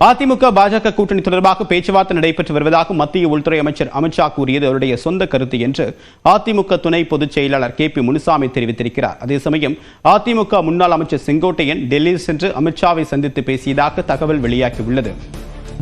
அதிமுக பாஜக கூட்டணி தொடர்பாக பேச்சுவார்த்தை நடைபெற்று வருவதாக மத்திய உள்துறை அமைச்சர் அமித்ஷா கூறியது அவருடைய சொந்த கருத்து என்று அதிமுக துணை பொதுச் செயலாளர் கே பி முனுசாமி தெரிவித்திருக்கிறார். அதே சமயம் அதிமுக முன்னாள் அமைச்சர் செங்கோட்டையன் டெல்லி சென்று அமித்ஷாவை சந்தித்து பேசியதாக தகவல் வெளியாகியுள்ளது.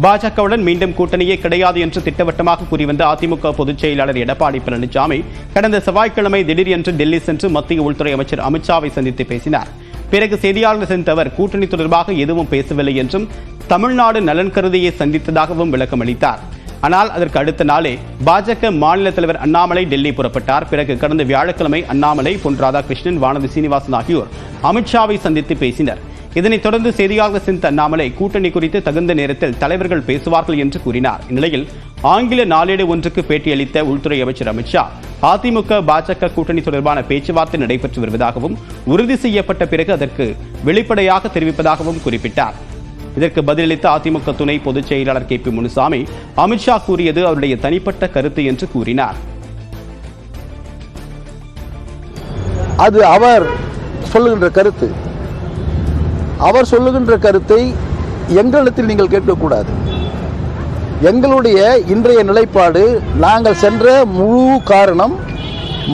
பாஜகவுடன் மீண்டும் கூட்டணியே கிடையாது என்று திட்டவட்டமாக கூறி வந்த அதிமுக பொதுச் செயலாளர் எடப்பாடி பழனிசாமி கடந்த செவ்வாய்க்கிழமை திடீரென்று டெல்லி சென்று மத்திய உள்துறை அமைச்சர் அமித்ஷாவை சந்தித்து பேசினார். பிறகு செய்தியாளர் சந்தித்த கூட்டணி தொடர்பாக எதுவும் பேசவில்லை என்றும் தமிழ்நாடு நலன் கருதியை சந்தித்ததாகவும் விளக்கம் அளித்தார். ஆனால் அதற்கு அடுத்த நாளே பாஜக மாநில தலைவர் அண்ணாமலை டெல்லி புறப்பட்டார். பிறகு கடந்த வியாழக்கிழமை அண்ணாமலை பொன் ராதாகிருஷ்ணன் வானதி சீனிவாசன் ஆகியோர் அமித்ஷாவை சந்தித்து பேசினர். இதனைத் தொடர்ந்து செய்தியாளர் சந்தித்த அண்ணாமலை கூட்டணி குறித்து தகுந்த நேரத்தில் தலைவர்கள் பேசுவார்கள் என்று கூறினார். இந்நிலையில் ஆங்கில நாளேடு ஒன்றுக்கு பேட்டியளித்த உள்துறை அமைச்சர் அமித்ஷா அதிமுக பாஜக கூட்டணி தொடர்பான பேச்சுவார்த்தை நடைபெற்று வருவதாகவும் உறுதி செய்யப்பட்ட பிறகு அதற்கு வெளிப்படையாக தெரிவிப்பதாகவும் குறிப்பிட்டார். இதற்கு பதிலளித்த அதிமுக துணை பொதுச் செயலாளர் கே பி முனுசாமி அமித்ஷா கூறியது அவருடைய தனிப்பட்ட கருத்து என்று கூறினார். அது அவர் சொல்லுகின்ற கருத்து. அவர் சொல்லுகின்ற கருத்தை எங்களிடத்தில் நீங்கள் கேட்கக்கூடாது. எங்களுடைய இன்றைய நிலைப்பாடு நாங்கள் சென்ற முழு காரணம்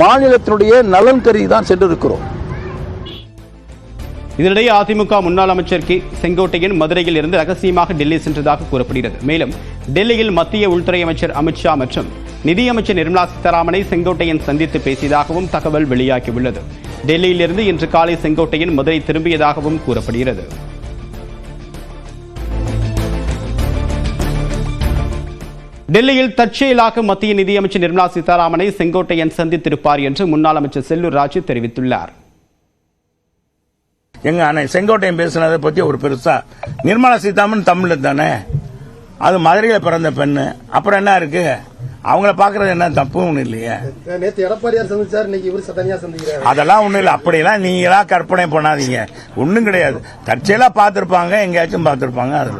மாநிலத்தினுடைய நலன் கருதி தான் சென்றிருக்கிறோம். இதனிடையே அதிமுக முன்னாள் அமைச்சர் கே. செங்கோட்டையன் மதுரையில் இருந்து ரகசியமாக டெல்லி சென்றதாக கூறப்படுகிறது. மேலும் டெல்லியில் மத்திய உள்துறை அமைச்சர் அமித்ஷா மற்றும் நிதியமைச்சர் நிர்மலா சீதாராமனை செங்கோட்டையன் சந்தித்து பேசியதாகவும் தகவல் வெளியாகியுள்ளது. டெல்லியிலிருந்து இன்று காலை செங்கோட்டையன் மதுரை திரும்பியதாகவும் கூறப்படுகிறது. டெல்லியில் தற்செயலாக மத்திய நிதியமைச்சர் நிர்மலா சீதாராமனை செங்கோட்டையன் சந்தித்திருப்பார் என்று முன்னாள் அமைச்சர் செல்லூர் ராஜு தெரிவித்துள்ளார். எங்க அண்ணன் செங்கோட்டையன் பேசுனதை பத்தி ஒரு பெருசா நிர்மலா சீதாராமன் தமிழ்ல தானே? அது மதுரையில பிறந்த பெண்ணு. அப்புறம் என்ன இருக்கு? அவங்கள பாக்குறது என்ன தப்பு? ஒண்ணு இல்லையே. நேத்து எடப்பாடியார் சந்திச்சார் இன்னைக்கு இவர் தனியா சந்திக்கிறாரு. அதெல்லாம் ஒண்ணும் இல்ல. அப்படியெல்லாம் நீங்களா கற்பனை பண்ணாதீங்க. ஒண்ணும் கிடையாது. தற்செயலா பார்த்திருப்பாங்க எங்கேயாச்சும் பார்த்திருப்பாங்க அது.